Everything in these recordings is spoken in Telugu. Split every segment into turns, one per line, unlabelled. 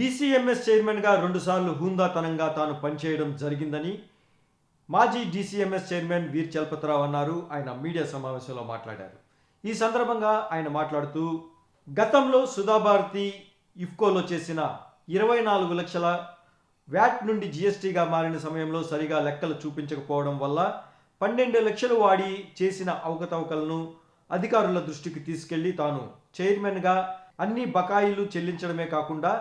డీసీఎంఎస్ చైర్మన్గా రెండుసార్లు హూందాతనంగా తాను పనిచేయడం జరిగిందని మాజీ డీసీఎంఎస్ చైర్మన్ వీర్ చలపతిరావు అన్నారు. ఆయన మీడియా సమావేశంలో మాట్లాడారు. ఈ సందర్భంగా ఆయన మాట్లాడుతూ గతంలో సుధాభారతి ఇఫ్కోలో చేసిన ఇరవై నాలుగు లక్షల వ్యాట్ నుండి జీఎస్టీగా మారిన సమయంలో సరిగా లెక్కలు చూపించకపోవడం వల్ల పన్నెండు లక్షలు వాడి చేసిన అవకతవకలను అధికారుల దృష్టికి తీసుకెళ్ళి తాను చైర్మన్గా అన్ని బకాయిలు చెల్లించడమే కాకుండా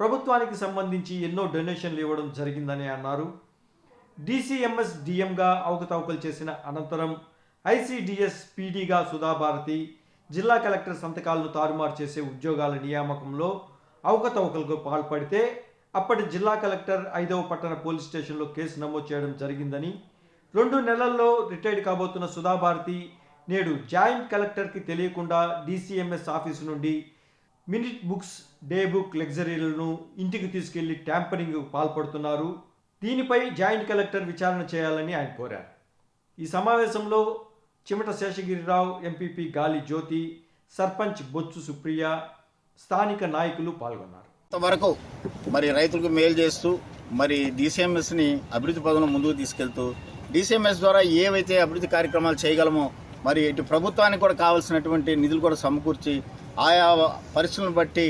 ప్రభుత్వానికి సంబంధించి ఎన్నో డొనేషన్లు ఇవ్వడం జరిగిందని అన్నారు. డీసీఎంఎస్ డిఎంగా అవకతవకలు చేసిన అనంతరం ఐసీడీఎస్ పీడీగా సుధాభారతి జిల్లా కలెక్టర్ సంతకాలను తారుమారు చేసే ఉద్యోగాల నియామకంలో అవకతవకలకు పాల్పడితే అప్పటి జిల్లా కలెక్టర్ ఐదవ పట్టణ పోలీస్ స్టేషన్లో కేసు నమోదు చేయడం జరిగిందని రెండు నెలల్లో రిటైర్డ్ కాబోతున్న సుధాభారతి నేడు జాయింట్ కలెక్టర్కి తెలియకుండా డీసీఎంఎస్ ఆఫీసు నుండి మినిట్ బుక్స్ డే బుక్ లగ్జరీలను ఇంటికి తీసుకెళ్ళి ట్యాంపరింగ్ పాల్పడుతున్నారు. దీనిపై జాయింట్ కలెక్టర్ విచారణ చేయాలని ఆయన కోరారు. ఈ సమావేశంలో చిమట శేషగిరిరావు ఎంపీపీ గాలి జ్యోతి సర్పంచ్ బొచ్చు సుప్రియ స్థానిక నాయకులు పాల్గొన్నారు.
వరకు మరి రైతులకు మేలు చేస్తూ మరి డీసీఎంఎస్ని అభివృద్ధి పదంలో ముందుకు తీసుకెళ్తూ డిసిఎంఎస్ ద్వారా ఏవైతే అభివృద్ధి కార్యక్రమాలు చేయగలమో మరి ఇటు ప్రభుత్వానికి కూడా కావాల్సినటువంటి నిధులు కూడా సమకూర్చి ఆయా పరిస్థితులను బట్టి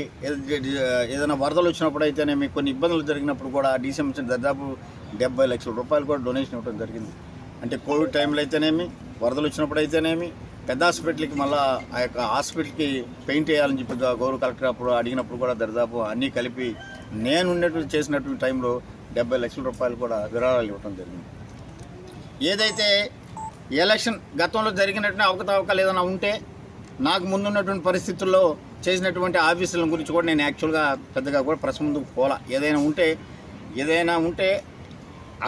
ఏదైనా వరదలు వచ్చినప్పుడు అయితేనేమి కొన్ని ఇబ్బందులు జరిగినప్పుడు కూడా డీసీఎంఎస్ దాదాపు డెబ్బై లక్షల రూపాయలు కూడా డొనేషన్ ఇవ్వడం జరిగింది. అంటే కోవిడ్ టైంలో అయితేనేమి వరదలు వచ్చినప్పుడు అయితేనేమి పెద్ద హాస్పిటల్కి మళ్ళా ఆ యొక్క హాస్పిటల్కి పెయింట్ వేయాలని చెప్పి గౌరవ కలెక్టర్ అప్పుడు అడిగినప్పుడు కూడా దరిదాపు అన్నీ కలిపి నేను ఉన్నటువంటి చేసినటువంటి టైంలో డెబ్బై లక్షల రూపాయలు కూడా విరాళాలు ఇవ్వడం జరిగింది. ఏదైతే ఎలక్షన్ గతంలో జరిగినటువంటి అవకతవకాలు ఏదైనా ఉంటే నాకు ముందున్నటువంటి పరిస్థితుల్లో చేసినటువంటి ఆఫీసుల గురించి కూడా నేను యాక్చువల్గా పెద్దగా కూడా ప్రెస్ ముందుకు పోలా. ఏదైనా ఉంటే ఏదైనా ఉంటే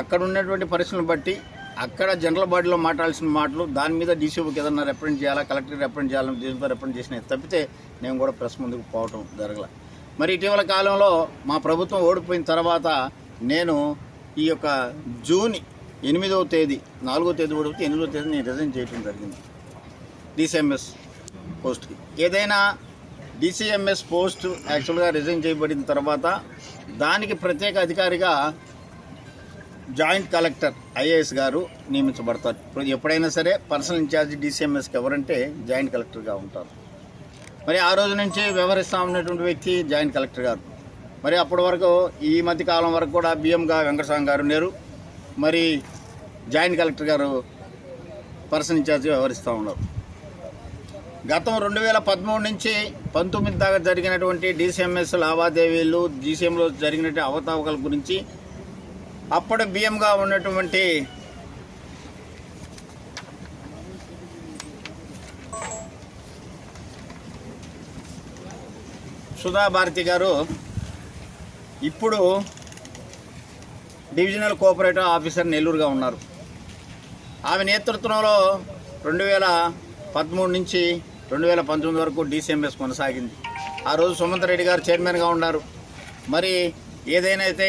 అక్కడ ఉన్నటువంటి పరిస్థితులను బట్టి అక్కడ జనరల్ బాడీలో మాట్లాడాల్సిన మాటలు దాని మీద డీసీఓకి ఏదన్నా రిప్రజెంట్ చేయాలా కలెక్టర్ రిప్రజెంట్ చేయాలని దీంతో రిప్రజెంట్ చేసిన తప్పితే నేను కూడా ప్రెస్ ముందుకు పోవటం జరగల. మరి ఇటీవల కాలంలో మా ప్రభుత్వం ఓడిపోయిన తర్వాత నేను ఈ యొక్క జూన్ ఎనిమిదవ తేదీ నాలుగో తేదీ కూడా ఎనిమిదవ తేదీ నేను రిజైన్ చేయడం జరిగింది. డిసిఎంఎస్ పోస్ట్కి ఏదైనా డిసిఎంఎస్ పోస్ట్ యాక్చువల్గా రిజైన్ చేయబడిన తర్వాత దానికి ప్రత్యేక అధికారిగా జాయింట్ కలెక్టర్ ఐఏఎస్ గారు నియమించబడతారు. ఎప్పుడైనా సరే పర్సనల్ ఇన్ఛార్జ్ డిసిఎంఎస్కి ఎవరంటే జాయింట్ కలెక్టర్గా ఉంటారు. మరి ఆ రోజు నుంచి వ్యవహరిస్తా ఉన్నటువంటి వ్యక్తి జాయింట్ కలెక్టర్ గారు. మరి అప్పటి వరకు ఈ మధ్య కాలం వరకు కూడా బిఎంగా వెంకటస్వామి గారు ఉన్నారు. మరి జాయింట్ కలెక్టర్ గారు పర్సన్ ఇన్ఛార్జ్ వ్యవహరిస్తూ ఉన్నారు. గతం రెండు వేల పదమూడు నుంచి పంతొమ్మిది దాకా జరిగినటువంటి డీసీఎంఎస్ లావాదేవీలు జీసీఎంలో జరిగినటువంటి అవతావకల గురించి అప్పుడు బియ్యంగా ఉన్నటువంటి సుధా భారతి గారు ఇప్పుడు డివిజనల్ కోఆపరేటివ్ ఆఫీసర్ నెల్లూరుగా ఉన్నారు. ఆమె నేతృత్వంలో రెండు వేల పదమూడు నుంచి రెండు వేల పంతొమ్మిది వరకు డీసీఎంఎస్ కొనసాగింది. ఆ రోజు సుమంత్ రెడ్డి గారు చైర్మన్గా ఉన్నారు. మరి ఏదైనా అయితే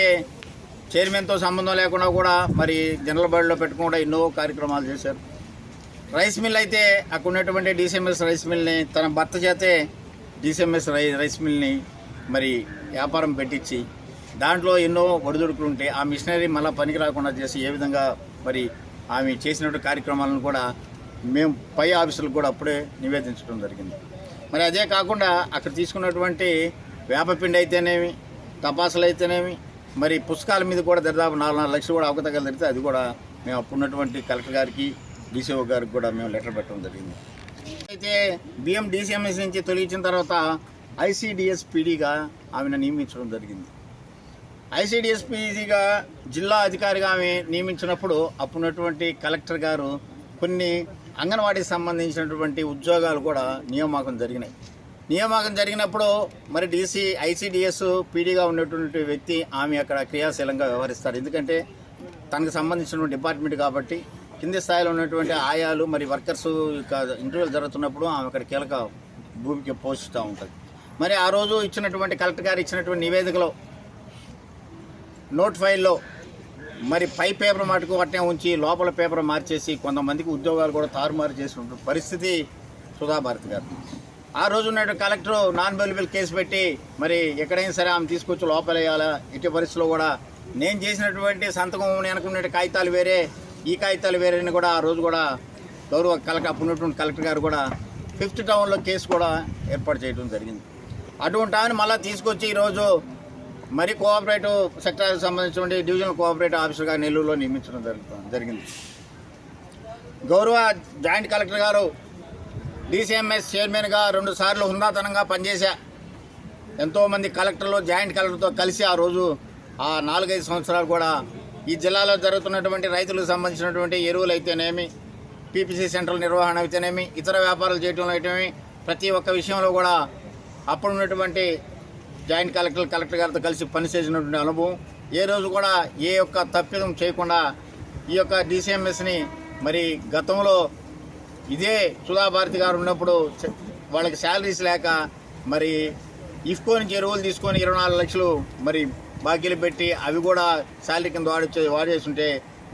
చైర్మన్తో సంబంధం లేకుండా కూడా మరి జనరల్ బడిలో పెట్టుకుండా ఎన్నో కార్యక్రమాలు చేశారు. రైస్ మిల్ అయితే అక్కడ ఉన్నటువంటి డీసీఎంఎస్ రైస్ మిల్ని తన భర్త చేతే డీసీఎంఎస్ రై రైస్ మిల్ని మరి వ్యాపారం పెట్టించి దాంట్లో ఎన్నో ఒడిదుడుకులు ఉంటే ఆ మిషనరీ మళ్ళీ పనికి రాకుండా చేసి ఏ విధంగా మరి ఆమె చేసినటువంటి కార్యక్రమాలను కూడా మేము పై ఆఫీసులకు కూడా అప్పుడే నివేదించడం జరిగింది. మరి అదే కాకుండా అక్కడ తీసుకున్నటువంటి వేపపిండి అయితేనేమి తపాసులు అయితేనేమి మరి పుస్తకాల మీద కూడా దాదాపు నాలుగు నాలుగు లక్షలు కూడా అవకతగలు జరిగితే అది కూడా మేము అప్పుడున్నటువంటి కలెక్టర్ గారికి డీసీఓ గారికి కూడా మేము లెటర్ పెట్టడం జరిగింది. అయితే బిఎం డీసీఎంఎస్ నుంచి తొలగించిన తర్వాత ఐసీడిఎస్ పీడీగా ఆమెను నియమించడం జరిగింది. ఐసీడిఎస్పీజీగా జిల్లా అధికారిగా ఆమె నియమించినప్పుడు అప్పుడున్నటువంటి కలెక్టర్ గారు కొన్ని అంగన్వాడీకి సంబంధించినటువంటి ఉద్యోగాలు కూడా నియామకం జరిగినాయి. నియామకం జరిగినప్పుడు మరి డీసీ ఐసీడిఎస్ పీడీగా ఉన్నటువంటి వ్యక్తి ఆమె అక్కడ క్రియాశీలంగా వ్యవహరిస్తారు. ఎందుకంటే తనకు సంబంధించినటువంటి డిపార్ట్మెంట్ కాబట్టి కింది స్థాయిలో ఉన్నటువంటి ఆయాలు మరి వర్కర్స్ ఇంటర్వ్యూలు జరుగుతున్నప్పుడు ఆమె అక్కడ కీలక భూమికి పోషిస్తూ ఉంటుంది. మరి ఆ రోజు ఇచ్చినటువంటి కలెక్టర్ గారు ఇచ్చినటువంటి నివేదికలో నోట్ ఫైల్లో మరి పై పేపర్ మటుకు అట్నే ఉంచి లోపల పేపర్ మార్చేసి కొంతమందికి ఉద్యోగాలు కూడా తారుమారు చేసినటువంటి పరిస్థితి సుధాభారతి గారు. ఆ రోజు ఉన్న కలెక్టర్ నాన్ అవైలబుల్ కేసు పెట్టి మరి ఎక్కడైనా సరే ఆమె తీసుకొచ్చి లోపలేయాలా? ఎట్టి పరిస్థితిలో కూడా నేను చేసినటువంటి సంతకం అనుకున్న కాగితాలు వేరే ఈ కాగితాలు వేరే అని కూడా ఆ రోజు కూడా గౌరవ కలెక్టర్ అప్పుడు ఉన్నటువంటి కలెక్టర్ గారు కూడా ఫిఫ్త్ టౌన్లో కేసు కూడా ఏర్పాటు చేయడం జరిగింది. అటువంటి ఆమెను మళ్ళీ తీసుకొచ్చి ఈరోజు మరి కోఆపరేటివ్ సెక్టార్కి సంబంధించిన డివిజనల్ కోఆపరేటివ్ ఆఫీసర్గా నెల్లూరులో నియమించడం జరుగుతుంది జరిగింది. గౌరవ జాయింట్ కలెక్టర్ గారు డీసీఎంఎస్ చైర్మన్గా రెండు సార్లు హుందాతనంగా పనిచేశా. ఎంతోమంది కలెక్టర్లు జాయింట్ కలెక్టర్తో కలిసి ఆ రోజు ఆ నాలుగైదు సంవత్సరాలు కూడా ఈ జిల్లాలో జరుగుతున్నటువంటి రైతులకు సంబంధించినటువంటి ఎరువులు అయితేనేమి పీపీసీ సెంటర్ల నిర్వహణ అయితేనేమి ఇతర వ్యాపారాలు చేయడంలో అయితేనేమి ప్రతి ఒక్క విషయంలో కూడా అప్పుడున్నటువంటి జాయింట్ కలెక్టర్ కలెక్టర్ గారితో కలిసి పనిచేసినటువంటి అనుభవం. ఏ రోజు కూడా ఏ యొక్క తప్పిదం చేయకుండా ఈ యొక్క డీసీఎంఎస్ని మరి గతంలో ఇదే సుధాభారతి గారు ఉన్నప్పుడు వాళ్ళకి శాలరీస్ లేక మరి ఇఫ్కో నుంచి ఎరువులు తీసుకొని ఇరవై నాలుగు లక్షలు మరి బాకీలు పెట్టి అవి కూడా శాలరీ కింద వాడి వాడేస్తుంటే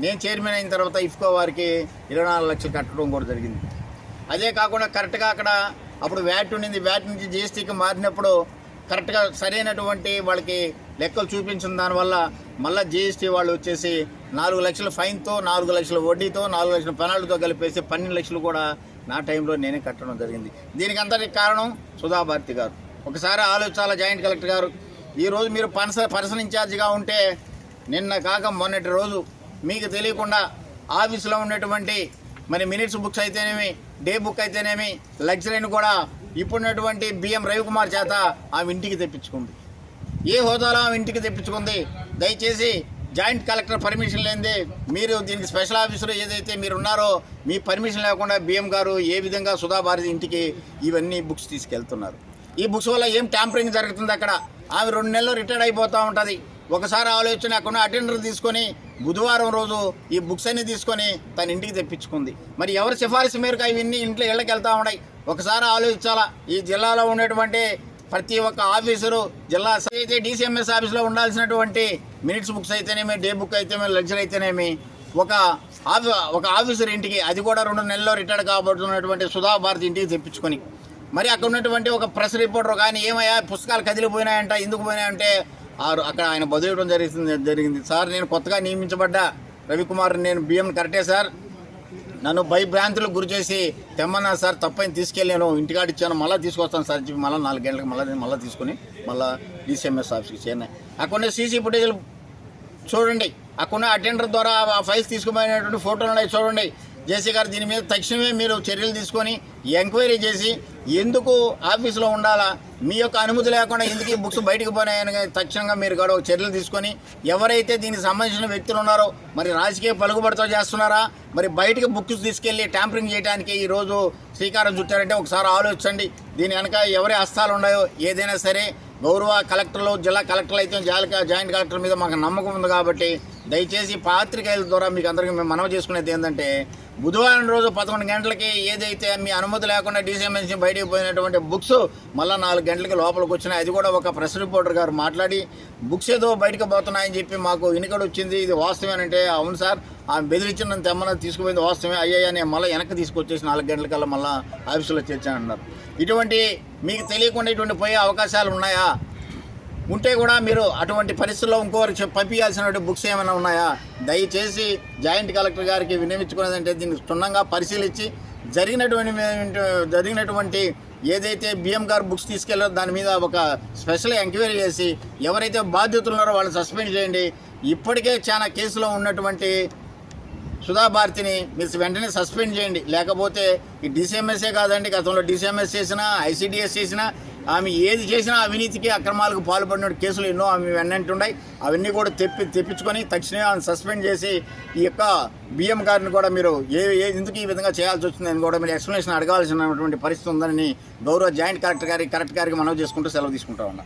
నేను చైర్మన్ అయిన తర్వాత ఇఫ్కో వారికి ఇరవై నాలుగు లక్షలు కట్టడం కూడా జరిగింది. అదే కాకుండా కరెక్ట్గా అక్కడ అప్పుడు వ్యాట్ ఉండింది. వ్యాట్ నుంచి జిఎస్టీకి మారినప్పుడు కరెక్ట్గా సరైనటువంటి వాళ్ళకి లెక్కలు చూపించిన దానివల్ల మళ్ళీ జీఎస్టీ వాళ్ళు వచ్చేసి నాలుగు లక్షల ఫైన్తో నాలుగు లక్షల వడ్డీతో నాలుగు లక్షల పెనాల్టీతో కలిపేసి పన్నెండు లక్షలు కూడా నా టైంలో నేనే కట్టడం జరిగింది. దీనికి అంతటి కారణం సుధాభారతి గారు. ఒకసారి ఆలోచించాల జాయింట్ కలెక్టర్ గారు ఈరోజు మీరు పర్స పర్సన్ ఇన్ఛార్జిగా ఉంటే నిన్న కాక మొన్నటి రోజు మీకు తెలియకుండా ఆఫీసులో ఉన్నటువంటి మరి మినిట్స్ బుక్స్ అయితేనేమి డే బుక్ అయితేనేమి లగ్జరీని కూడా ఇప్పుడున్నటువంటి బిఎం రవికుమార్ చేత ఆమె ఇంటికి తెప్పించుకుంది. ఏ హోదాలో ఆమె ఇంటికి తెప్పించుకుంది? దయచేసి జాయింట్ కలెక్టర్ పర్మిషన్ లేనిదే మీరు దీనికి స్పెషల్ ఆఫీసర్ ఏదైతే మీరు ఉన్నారో మీ పర్మిషన్ లేకుండా బిఎం గారు ఏ విధంగా సుధాభారతి ఇంటికి ఇవన్నీ బుక్స్ తీసుకెళ్తున్నారు. ఈ బుక్స్ వల్ల ఏం ట్యాంపరింగ్ జరుగుతుంది అక్కడ? ఆమె రెండు నెలలు రిటైర్డ్ అయిపోతూ ఉంటుంది. ఒకసారి ఆలోచన అక్కడ అటెండర్ తీసుకొని బుధవారం రోజు ఈ బుక్స్ అన్ని తీసుకొని తన ఇంటికి తెప్పించుకుంది. మరి ఎవరి సిఫారసు మేరకు అవన్నీ ఇంట్లో ఇళ్ళకి వెళ్తూ ఉన్నాయి? ఒకసారి ఆలోచించాలా? ఈ జిల్లాలో ఉన్నటువంటి ప్రతి ఒక్క ఆఫీసరు జిల్లా అయితే డీసీఎంఎస్ ఆఫీస్లో ఉండాల్సినటువంటి మినిట్స్ బుక్స్ అయితేనేమి డే బుక్ అయితేనేమి లెక్చర్ అయితేనేమి ఒక ఆఫీ ఒక ఆఫీసర్ ఇంటికి అది కూడా రెండు నెలల్లో రిటైర్డ్ కాబడుతున్నటువంటి సుధా భారతి ఇంటికి తెప్పించుకొని. మరి అక్కడ ఉన్నటువంటి ఒక ప్రెస్ రిపోర్టర్ కానీ ఏమయ్యా పుస్తకాలు కదిలిపోయినాయంట ఎందుకు పోయినాయంటే ఆరు అక్కడ ఆయన బదిలీయడం జరిగింది జరిగింది. సార్ నేను కొత్తగా నియమించబడ్డా రవికుమార్ నేను బియ్యం కరెక్టే సార్. నన్ను భయభ్రాంతులకు గురి చేసి తెమ్మన్నా సార్ తప్పని తీసుకెళ్ళాను ఇంటికాడ ఇచ్చాను. మళ్ళీ తీసుకొస్తాను సార్ చెప్పి మళ్ళీ నాలుగు గంటలకు మళ్ళీ మళ్ళీ తీసుకుని మళ్ళీ డిసిఎంఎస్ ఆఫీస్కి చేరినాయి అక్కడ సీసీ ఫుటేజ్లు చూడండి. అక్కడ అటెండర్ ద్వారా ఆ ఫైల్స్ తీసుకుపోయినటువంటి ఫోటోలు ఉన్నాయి చూడండి. జేసీ గారు దీని మీద తక్షణమే మీరు చర్యలు తీసుకొని ఎంక్వైరీ చేసి ఎందుకు ఆఫీసులో ఉండాలా? మీ యొక్క అనుమతి లేకుండా ఎందుకు ఈ బుక్స్ బయటకు పోయినాయని తక్షణంగా మీరు కూడా చర్యలు తీసుకొని ఎవరైతే దీనికి సంబంధించిన వ్యక్తులు ఉన్నారో మరి రాజకీయ పలుకుబడితో చేస్తున్నారా? మరి బయటకు బుక్స్ తీసుకెళ్ళి ట్యాంపరింగ్ చేయడానికి ఈ రోజు శ్రీకారం చుట్టారంటే ఒకసారి ఆలోచించండి. దీని వెనక ఎవరి హస్తాలు ఉన్నాయో ఏదైనా సరే గౌరవ కలెక్టర్లు జిల్లా కలెక్టర్లు అయితే జాలిక జాయింట్ కలెక్టర్ మీద మాకు నమ్మకం ఉంది కాబట్టి దయచేసి పాత్రికేయుల ద్వారా మీకు అందరికీ మేము మనవి చేసుకునేది ఏంటంటే బుధవారం రోజు పదకొండు గంటలకి ఏదైతే మీ అనుమతి లేకుండా డీసీఎంఎస్ బయటికి పోయినటువంటి బుక్స్ మళ్ళీ నాలుగు గంటలకి లోపలికి వచ్చినాయి. అది కూడా ఒక ప్రెస్ రిపోర్టర్ గారు మాట్లాడి బుక్స్ ఏదో బయటకు పోతున్నాయని చెప్పి మాకు వినికడు వచ్చింది. ఇది వాస్తవేనంటే అవును సార్ ఆమె బెదిరించిన తెమ్మన తీసుకుపోయింది వాస్తవమే. అయ్యాయా నేను మళ్ళీ వెనక్కి తీసుకొచ్చేసి నాలుగు గంటలకల్లా మళ్ళీ ఆఫీసులో చేర్చానన్నారు. ఇటువంటి మీకు తెలియకుండా ఇటువంటి పోయే అవకాశాలు ఉన్నాయా? ఉంటే కూడా మీరు అటువంటి పరిస్థితుల్లో ఇంకోరు పంపించాల్సినటువంటి బుక్స్ ఏమైనా ఉన్నాయా? దయచేసి జాయింట్ కలెక్టర్ గారికి వినియోగించుకునేదంటే దీన్ని క్షుణ్ణంగా పరిశీలించి జరిగినటువంటి జరిగినటువంటి ఏదైతే బిఎం గారు బుక్స్ తీసుకెళ్ళారో దాని మీద ఒక స్పెషల్ ఎంక్వైరీ చేసి ఎవరైతే బాధ్యతలు ఉన్నారో వాళ్ళని సస్పెండ్ చేయండి. ఇప్పటికే చాలా కేసులో ఉన్నటువంటి సుధాభారతిని మీరు వెంటనే సస్పెండ్ చేయండి. లేకపోతే ఈ డిసిఎంఎస్ఏ కాదండి గతంలో డిసిఎంఎస్ చేసినా ఐసీడీఎస్ చేసినా ఆమె ఏది చేసినా అవినీతికి అక్రమాలకు పాల్పడిన కేసులు ఎన్నో ఆమె వెన్నంటున్నాయి అవన్నీ కూడా తెప్పి తెప్పించుకొని తక్షణమే ఆమెను సస్పెండ్ చేసి ఈ యొక్క బిఎం గారిని కూడా మీరు ఏ ఎందుకు ఈ విధంగా చేయాల్సి వచ్చిందని కూడా మీరు ఎక్స్ప్లెనేషన్ అడగాల్సినటువంటి పరిస్థితి ఉందని గౌరవ జాయింట్ కలెక్టర్ గారికి కలెక్టర్ గారికి మనవి చేసుకుంటూ సెలవు తీసుకుంటా ఉన్నా.